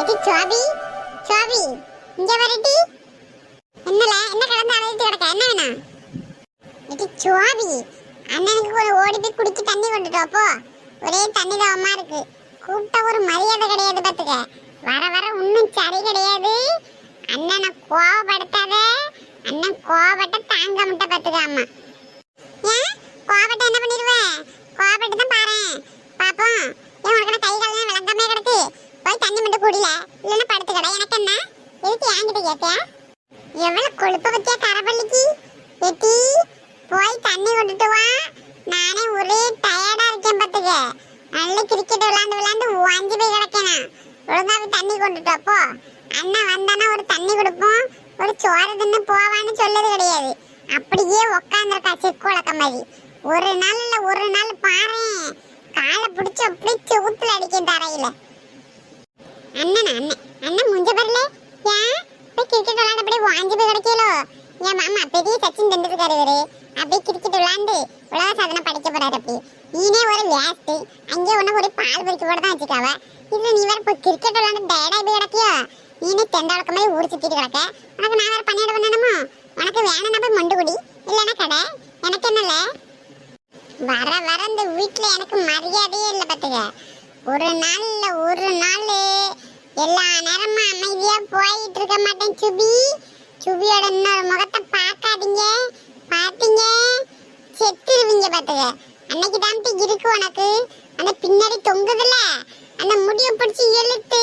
இது சோபி சோபி இங்க வரடி என்னல என்ன கடந்து அழுது கிடக்க? என்ன வேணும்? இது சோபி அண்ணனுக்கு ஒரு ஓடி போய் குடிச்சு தண்ணி கொண்டுட்டு வா, போ. ஒரே தண்ணி தாவமா இருக்கு. கூப்பிட்ட ஒரு மரியாதை கிடையாது பாத்துக்க. வர வர ஒன்றும் சரி கிடையாது. அண்ணனை கோவப்படுத்தாத அண்ணன் கோவப்பட்ட தாங்க முட்டை பாத்துக்க அம்மா. ஏன்? கோவப்பட்ட என்ன பண்ணிடுவேன் கோவப்பட்டு தான் பாரு பாப்போம். ஏன் உனக்கு என்ன கை காலம் விளங்காமே கிடக்கு? போய் தண்ணி மட்டும் குடில. இல்லைன்னா படுத்து கடை எனக்கு என்ன? எதுக்கு என்கிட்ட கேட்க? எவ்வளவு கொழுப்ப பத்தியா கரப்பள்ளிக்கு எட்டி போய் தண்ணி கொண்டுட்டு வா. நானே ஒரே டயர்டா இருக்கேன் பாத்துக்க. நல்ல கிரிக்கெட் விளாண்டு விளாண்டு வாஞ்சி போய் கிடக்கேனா ஒழுங்காவே தண்ணி கொண்டுட்டு அப்போ போ. அண்ணன் வந்தானா ஒரு தண்ணி கொடுப்போம். ஒரு சோறு தின்னு போவான்னு சொல்லது கிடையாது. அப்படியே உக்காந்துருக்கா செக்கு வளர்க்க மாதிரி. ஒரு நாள் இல்லை ஒரு நாள் பாரு காலை பிடிச்சி அப்படியே செவுத்துல அடிக்கும் தரையில. அண்ணன் அண்ணன் அண்ணன் முஞ்ச பரல ஏன்? போய் கிரிக்கெட் விளையாண்டபடி வாஞ்சி போய் கிடைக்கலோ என் மாமா பெரிய சச்சின் தெண்டுல்கர் இவரு. அப்படியே கிரிக்கெட் விளையாண்டு உலக சாதனை படிக்க போறாரு அப்படி. நீனே ஒரு வேஸ்ட் அங்கே உனக்கு ஒரு பால் பொறிக்க கூட தான் வச்சுக்காவ. இதுல நீ வேற இப்போ கிரிக்கெட் விளையாண்டு டயர்டா போய் கிடக்கியோ? நீனே தெண்டாளுக்கு மாதிரி ஊர் சுத்திட்டு கிடக்க. உனக்கு நான் வேற பண்ணிட பண்ணணுமோ? உனக்கு வேணும்னா போய் மண்டு குடி. இல்லைன்னா கடை. எனக்கு என்னல? வர வர இந்த வீட்ல எனக்கு மரியாதையே இல்லை பார்த்துக்க. ஒரு நாள் இல்லை ஒரு நாள் எல்லா நேரமும் அமைதியா போயிட்டு இருக்க மாட்டேன் சுபி. சுபியோட இன்னொரு முகத்தை பார்க்காதீங்க. பார்த்தீங்க செத்துருவீங்க பார்த்துக்க அன்னைக்கு தான் இருக்கு உனக்கு. அந்த பின்னாடி தொங்குதுல அந்த முடியை பிடிச்சி இழுத்து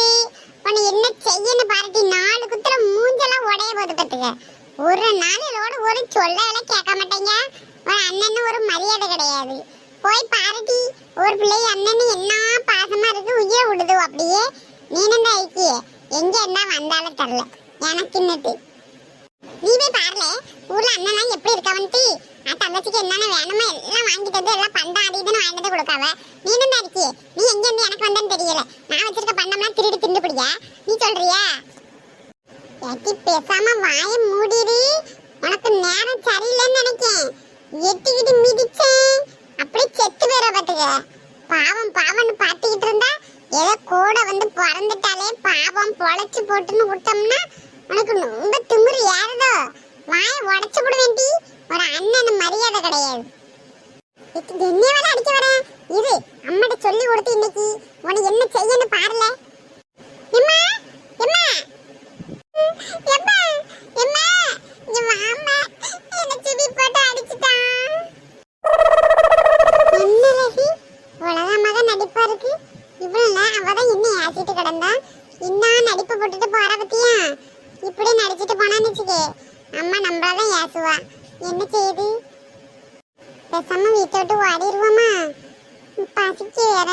உன்னை என்ன செய்யன்னு பாருட்டி நாலு குத்துல மூஞ்செல்லாம் உடைய போது பார்த்துக்க ஒரு நாளிலோட ஒரு சொல்லல கேட்க மாட்டேங்க. ஒரு அண்ணன் ஒரு மரியாதை கிடையாது. போய் பாருட்டி ஒரு பிள்ளை அண்ணன்னு என்ன பாசமா இருக்கு உயிரை விடுது அப்படியே. நீனும் ஐக்கிய எங்க என்ன வந்தாலும் தரல எனக்கு இன்னட்டு நீ போய் பாருல ஊர்ல அண்ணன் எப்படி இருக்கவன்ட்டு நான் தங்கச்சிக்கு என்னென்ன வேணுமோ எல்லாம் வாங்கிட்டு வந்து எல்லாம் பண்டா அது இதுன்னு வாங்கிட்டு கொடுக்காவ. நீனும் தான் இருக்கியே நீ எங்க இருந்து எனக்கு வந்தேன்னு தெரியல. நான் வச்சிருக்க பண்டம்லாம் திருடி திண்டு பிடியா நீ சொல்றியா? எட்டி பேசாம வாய மூடிடு உனக்கு நேரம் சரியில்லைன்னு நினைக்கேன் எட்டிக்கிட்டு மிதிச்சேன் அப்படியே செத்து போயிட பாத்துக்க பாவம் பாவம்னு பார்த்துக்கிட்டு இருந்தா ஏதோ கூட வந்து பிறந்துட்டாலே பாவம் பொழைச்சு போட்டுன்னு விட்டோம்னா உனக்கு ரொம்ப திமிரு ஏறுதோ வாய உடச்சு விட வேண்டி ஒரு அண்ணன் மரியாதை கிடையாது இதுக்கு என்ன வேலை அடிக்க வரேன் இரு அம்மாட்ட சொல்லி கொடுத்து இன்னைக்கு உனக்கு என்ன செய்யணும் பாருல எம்மா எம்மா எம்மா எம்மா இங்க வாம்மா என்ன சுடி போட்டு அடிச்சிட்டான் என்ன ரவி உலகமாக நடிப்பா இருக்கு இவ்வளவு அவதான் கிடந்தா இன்னா நடிப்பு போட்டுட்டு போற பத்தியா? இப்படி நடிச்சிட்டு போனான்னு வச்சுக்கே. அம்மா நம்மளதான் ஏசுவா. என்ன செய்யுது பேசாம வீட்டை விட்டு ஓடிடுவோமா பசிக்கு வேற.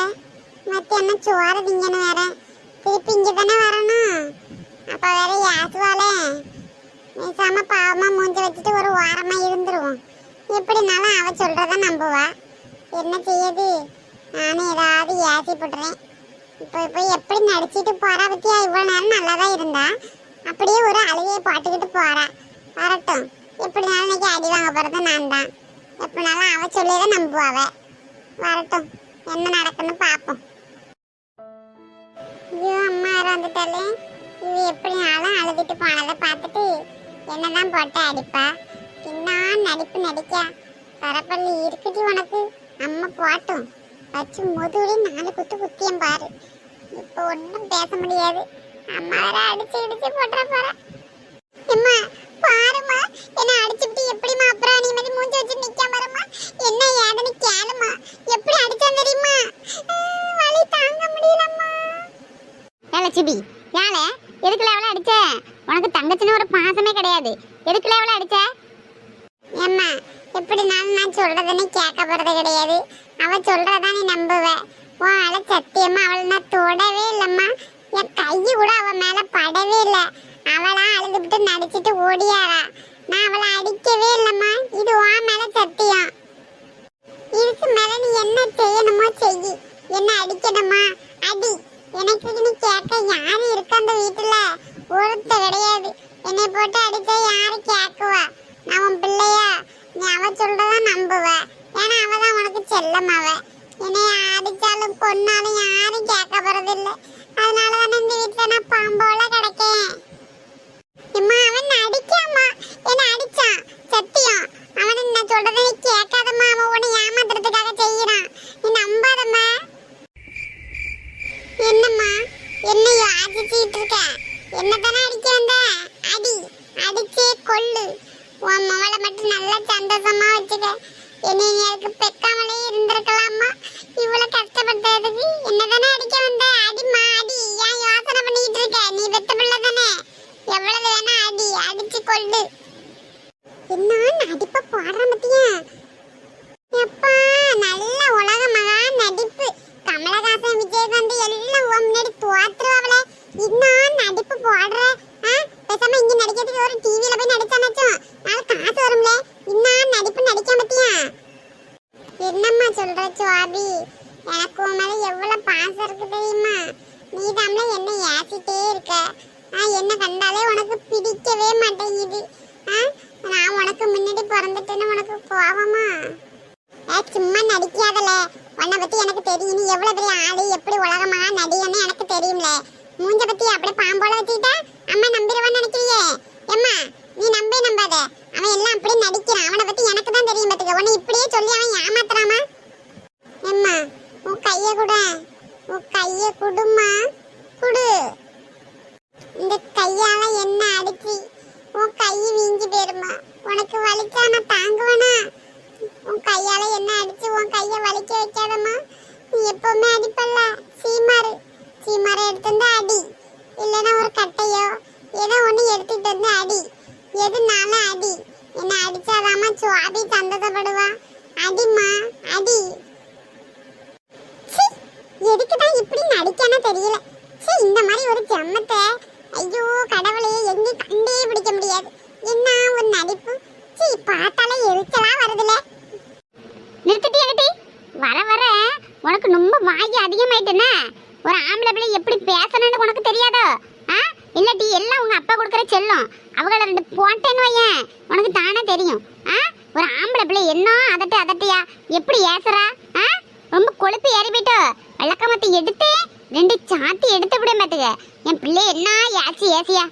மத்தியானம் சோறு திங்கணும் வேற. திருப்பி இங்க தானே வரணும். அப்ப வேற ஏசுவாளே. பேசாம பாவமா மூஞ்சி வச்சுட்டு ஒரு வாரமா இருந்துருவோம். எப்படினாலும் அவ சொல்றத நம்புவா. என்ன செய்யுது? நானும் ஏதாவது ஏசி போட்டுறேன். இப்போ இப்போ எப்படி நடிச்சிட்டு போறா பத்தியா இவ்வளோ நேரம் நல்லா தான் இருந்தா. அப்படியே ஒரு அழுகையை பாட்டுக்கிட்டு போறா. வரட்டும். எப்படினாலும் இன்னைக்கு அடி வாங்க போறது நான் தான் எப்படினாலும் அவ சொல்லியதை நம்புவாவ. வரட்டும். என்ன நடக்குன்னு பார்ப்போம். ஐயோ அம்மா வேற இது இவ எப்படினாலும் அழுதுட்டு போனதை பார்த்துட்டு என்னதான் போட்டு அடிப்பா. இன்னும் நடிப்பு நடிக்க. கரப்பள்ளி இருக்குடி உனக்கு. அம்மா போட்டும். வச்சு முதுகுலி நாலு குத்து குத்தியம் பாரு. இப்போ ஒன்றும் பேச முடியாது. அம்மா வேற அடிச்சு இடிச்சு போட்டுற போற. அம்மா பாருமா என்ன அடிச்சுட்டு எப்படிமா அப்புறம் நீ மாதிரி மூஞ்சி வச்சு நிக்காம பாருமா என்ன ஏதுன்னு கேளுமா எப்படி அடிச்சான் தெரியுமா? வலி தாங்க முடியலம்மா. ஏல சிபி ஏல எதுக்குல அவளை அடிச்ச? உனக்கு தங்கச்சின்னு ஒரு பாசமே கிடையாது. எதுக்குல அவளை அடிச்ச? ஏம்மா எப்படினாலும் நான் சொல்றதுன்னு கேட்க போறது கிடையாது. அவ சொல்றதா நீ நம்புவ. உன் ஆள சத்தியமா அவளை நான் தொடவே இல்லம்மா. என் கை கூட அவ மேல படவே இல்ல. அவளா அழுதுகிட்டு நடிச்சிட்டு ஓடியாரா. நான் அவளை அடிக்கவே இல்லம்மா. இது உன் மேல சத்தியம். இதுக்கு மேல நீ என்ன செய்யணுமோ செய். என்ன அடிக்கணுமா? அடி. எனக்கு நீ கேட்க யாரு இருக்க அந்த வீட்டுல? ஒருத்த கிடையாது. என்னை போட்டு அடிச்சா யாரு கேக்குவா நான் உன் பிள்ளையா நீ அவ சொல்றதா நம்புவ ஏன்னா அவ தான் உனக்கு செல்லமாவ என்னை அடிச்சாலும் கொன்னாலும் யாரும் கேட்க போறதில்லை. அதனால தானே இந்த வீட்டில் நான் பாம்போல கிடக்கேன் அம்மா அவன் அடிக்காமா என்ன அடிச்சான் சத்தியம் அவன் நான் சொல்றதை நீ கேட்காதம்மா அவன் உன்னை ஏமாத்துறதுக்காக செய்யறான் நீ நம்பாதம்மா என்னம்மா என்ன யோசிச்சுட்டு இருக்க என்னதானே அடிக்க வந்த அடி அடிச்சே கொல்லு உன் மவளை மட்டும் நல்லா சந்தோஷமா வச்சுக்க என்னை நீ அதுக்கு பெக்காமலே இருந்திருக்கலாமா இவ்வளவு கஷ்டப்பட்டதுக்கு என்னதானே அடிக்க வந்த அடிமா அடி ஏன் யோசனை பண்ணிட்டு இருக்க நீ வெத்த பிள்ளை தானே எவ்வளவு வேணா அடி அடிச்சு என்ன நடிப்ப போடுற பத்தியா? எப்பா நல்ல உலக மகா நடிப்பு. கமலஹாசன் விஜயகாந்த் எல்லாம் உன் முன்னாடி தோத்துருவாங்களே இன்னும் நடிப்பு போடுற ஆ? பேசாம இங்க நடிக்கிறதுக்கு ஒரு டிவில போய் நடிச்சானாச்சும் நாளை காசு வரும்ல இன்னும் நடிப்பு நடிக்க பத்தியா என்னம்மா சொல்ற சுவாபி எனக்கு உன் மேல எவ்வளவு பாசம் இருக்கு தெரியுமா நீ தாம்ல என்ன ஏசிட்டே இருக்க ஆ, என்ன கண்டாலே உனக்கு பிடிக்கவே மாட்டேங்குது ஆ? நான் உனக்கு முன்னாடி பிறந்துட்டேன்னு உனக்கு கோவமா ஏ, சும்மா நடிக்காதல. உன்னை பத்தி எனக்கு தெரியும். நீ எவ்வளவு பெரிய ஆளு எப்படி உலகமா நடிகன்னு எனக்கு தெரியும்ல. மூஞ்ச பத்தி அப்படியே பாம்போல வச்சுக்கிட்டா அம்மா நம்பிடுவான்னு நினைக்கிறியே? எம்மா நீ நம்பே நம்பாத. அவன் எல்லாம் அப்படியே நடிக்கிறான். அவனை பத்தி எனக்கு தான் தெரியும் பாத்துக்க. உன்னை இப்படியே சொல்லி அவன் ஏமாத்துறாமா? எம்மா உன் கைய கூட. உன் கைய குடுமா குடு. இந்த கையால என்ன அடிச்சு உன் கை வீங்கி போயிருமா? உனக்கு வலிச்சா நான் தாங்குவேனா? உன் கையால என்ன அடிச்சு உன் கைய வலிக்க வைக்காதம்மா? நீ எப்பவுமே அடிப்பல்ல. சீமாறு சீமாரை எடுத்துருந்தா அடி இல்லைன்னா ஒரு கட்டையோ ஏதோ ஒண்ணு எடுத்துட்டு வந்து அடி எதுனாலும் அடி என்ன அடிச்சாதாம்மா சுவாபி சந்தோஷப்படுவா அடிம்மா அடி ச்சீ, எதுக்குதான் இப்படி நடிக்கானே தெரியல சீ இந்த மாதிரி ஒரு ஜம்மத்தை ஐயோ கடவுளே எங்கேயும் கண்டே பிடிக்க முடியாது என்ன ஒரு நடிப்பு சீ பார்த்தாலே எரிச்சலா வருதுல. நிறுத்திட்டி என்கிட்ட வர வர. உனக்கு ரொம்ப வாய் அதிகமாயிட்டுனா. ஒரு ஆம்பளை பிள்ளை எப்படி பேசணும்னு உனக்கு தெரியாதோ? ஆ? இல்லாட்டி எல்லாம் உங்க அப்பா கொடுக்குற செல்லும். அவங்கள ரெண்டு போட்டேன்னு வையேன். உனக்கு தானே தெரியும். ஆ? ஒரு ஆம்பளை பிள்ளை என்ன அதட்டு அதட்டியா? எப்படி ஏசுறா? ஆ? ரொம்ப கொழுப்பு ஏறி போயிட்டோ விளக்கமத்தை எடுத்து ரெண்டு சாத்தி எடுத்து விட மாட்டுக என் பிள்ளை என்ன ஏசி ஏசியா?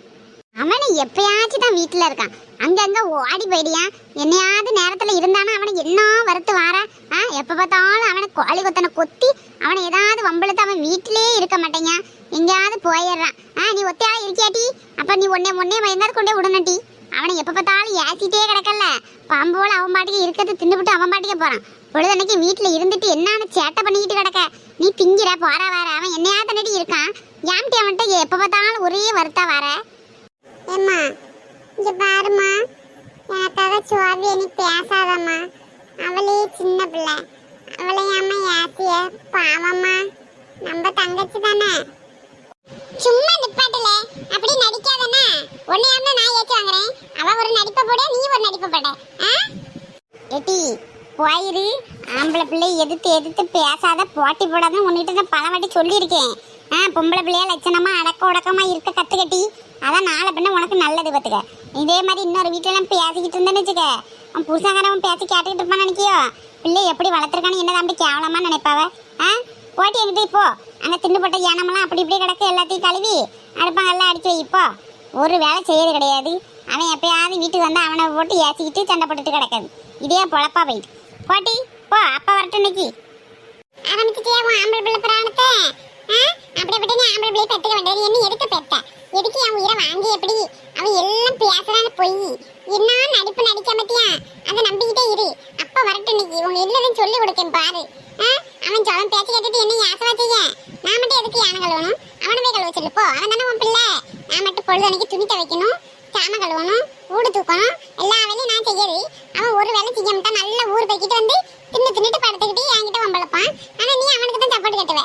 அவனை எப்பயாச்சும் தான் வீட்டில் இருக்கான். அங்கங்க ஓடி போயிடியா. என்னையாவது நேரத்தில் இருந்தானா அவனை என்ன வறுத்து வார? ஆ எப்போ பார்த்தாலும் அவனை கோழி கொத்தனை கொத்தி அவனை ஏதாவது வம்பளத்து அவன் வீட்டிலே இருக்க மாட்டேங்க. எங்கேயாவது போயிடுறான். ஆ நீ ஒத்தையா இருக்கியாட்டி? அப்போ நீ ஒன்னே ஒன்னே எங்காவது கொண்டே விடணுட்டி அவனை எப்போ பார்த்தாலும் ஏசிட்டே கிடக்கல. பாம்போல அவன் பாட்டுக்கு இருக்கிறது தின்னுபிட்டு அவன் பாட்டுக்கே போகிறான் பொழுதன்னைக்கு வீட்டில் இருந்துட்டு என்னன்னு சேட்டை பண்ணிக்கிட்டு கிடக்க. நீ திங்கிற போற வர. அவன் என்னையாவது தண்ணி இருக்கான். ஏன்ட்டி அவன்கிட்ட எப்போ பார்த்தாலும் ஒரே வருத்தா வர? இங்க பாரும்மா. எனக்காக சுவாதி நீ பேசாதம்மா. அவளே சின்ன பிள்ளை. அவளை அம்மா ஏசிய பாவம்மா. நம்ம தங்கச்சி தானே. சும்மா நிப்பாட்டுல. அப்படி நடிக்காதனா உன்னையாம நான் ஏச்சு வாங்குறேன். அவ ஒரு நடிப்பை போட நீ ஒரு நடிப்பை போட. ஆ? ஏட்டி போயிரு. ஆம்பளை பிள்ளை எதிர்த்து எதிர்த்து பேசாத போட்டி போடாத உன்கிட்ட நான் பல வாட்டி சொல்லியிருக்கேன். ஆ பொம்பளை பிள்ளையா லட்சணமா அடக்க உடக்கமா இருக்க கத்துக்கட்டி அதான் நாளை பின்ன உனக்கு நல்லது பார்த்துக்க இதே மாதிரி இன்னொரு வீட்டிலலாம் பேசிக்கிட்டு இருந்தேன்னு வச்சுக்க அவன் புருஷங்காரவன் பேசி கேட்டுக்கிட்டு இருப்பான்னு நினைக்கியோ? பிள்ளை எப்படி வளர்த்துருக்கான்னு என்னதான் அப்படி கேவலமா நினைப்பாவ? ஆ? போட்டி எங்கிட்ட இப்போ? அங்கே தின்னு போட்ட யானமெல்லாம் அப்படி இப்படி கிடக்கு எல்லாத்தையும் கழுவி அடுப்பாங்கெல்லாம் அடிச்சு வை இப்போ. ஒரு வேலை செய்யறது கிடையாது. அவன் எப்பயாவது வீட்டுக்கு வந்து அவனை போட்டு ஏசிக்கிட்டு சண்டை போட்டுட்டு கிடக்காது இதே பொழப்பா போயிட்டு போட்டி போ அப்பா வரட்டும் இன்னைக்கு. ஆரம்பிச்சுட்டே உன் ஆம்பளை பிள்ளை பிராணத்தை? ஆ? அப்படிப்பட்ட நீ ஆம்பளை பிள்ளை பெற்றுக்க வேண்டியது. என்ன எதுக்கு பெத்த? எதுக்கு என் உயிரை வாங்கி எப்படி பொய் என்ன நடிப்பு நடிக்க பத்தியா அதை நம்பிக்கிட்டே இரு. அப்ப வரட்டும் இன்னைக்கு. உங்க எல்லாரும் சொல்லி கொடுக்கேன் பாரு. அவன் அவன் பேச்சு கேட்டுட்டு என்ன ஆசை செய்ய? நான் மட்டும் எதுக்கு யானை கழுவணும்? அவனை போய் கழுவ சொல்லு. போ. அவன் தானே உன் பிள்ளை. நான் மட்டும் பொழுது அன்னைக்கு துணி துவைக்கணும் சாம கழுவணும் ஊடு தூக்கணும். எல்லா வேலையும் நான் செய்யறது அவன் ஒரு வேலை செய்ய மாட்டான் நல்லா ஊர் போய்கிட்டு வந்து தின்னு தின்னுட்டு படுத்துக்கிட்டு என்கிட்ட வம்பளப்பான் ஆனா நீ அவனுக்கு தான் சப்போர்ட் கட்டுவ.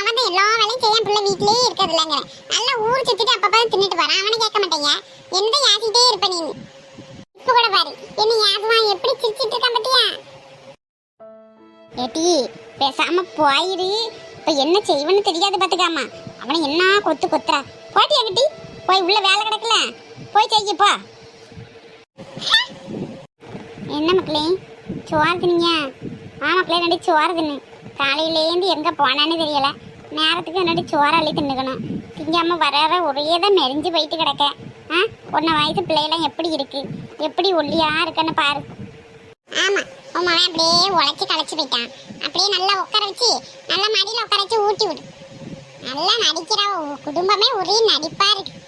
அவன் தான் எல்லா வேலையும் செய்ய பிள்ளை வீட்லயே இருக்கிறது இல்லைங்கிற நல்லா ஊர் சுத்திட்டு அப்பப்ப தின்னுட்டு வரான் அவனை கேட்க மாட்டேங்க. எந்த இருப்ப நீ. இப்ப கூட பாரு. என்ன யாசுவான் எப்படி சிரிச்சிட்டு இருக்கான் பத்தியா? ஏட்டி பேசாம போயிரு. இப்ப என்ன செய்வன்னு தெரியாது பாத்துக்காமா. அவனை என்ன கொத்து கொத்துறா. போட்டியா என்கிட்டி போய் உள்ள வேலை கிடக்கல. போய் செய்ய போ. என்ன மக்களே சோறு தின்னீங்க? ஆ மக்களே ரெண்டு சோறு தின்னு. காலையிலேருந்து எங்க போனான்னு தெரியல. நேரத்துக்கு என்னடி சோறாளி தின்னுக்கணும். திங்காம வர வர ஒரே தான் மெரிஞ்சு போயிட்டு கிடக்க. ஆ? உன்ன வயசு பிள்ளைகளாம் எப்படி இருக்கு? எப்படி ஒல்லியா இருக்குன்னு பாரு. ஆமா உன் மகன் அப்படியே உழைச்சி களைச்சி போயிட்டான். அப்படியே நல்லா உட்கார வச்சு நல்லா மடியில் உட்கார வச்சு ஊட்டி விடு. நல்லா நடிக்கிறா குடும்பமே ஒரே நடிப்பா இருக்கு.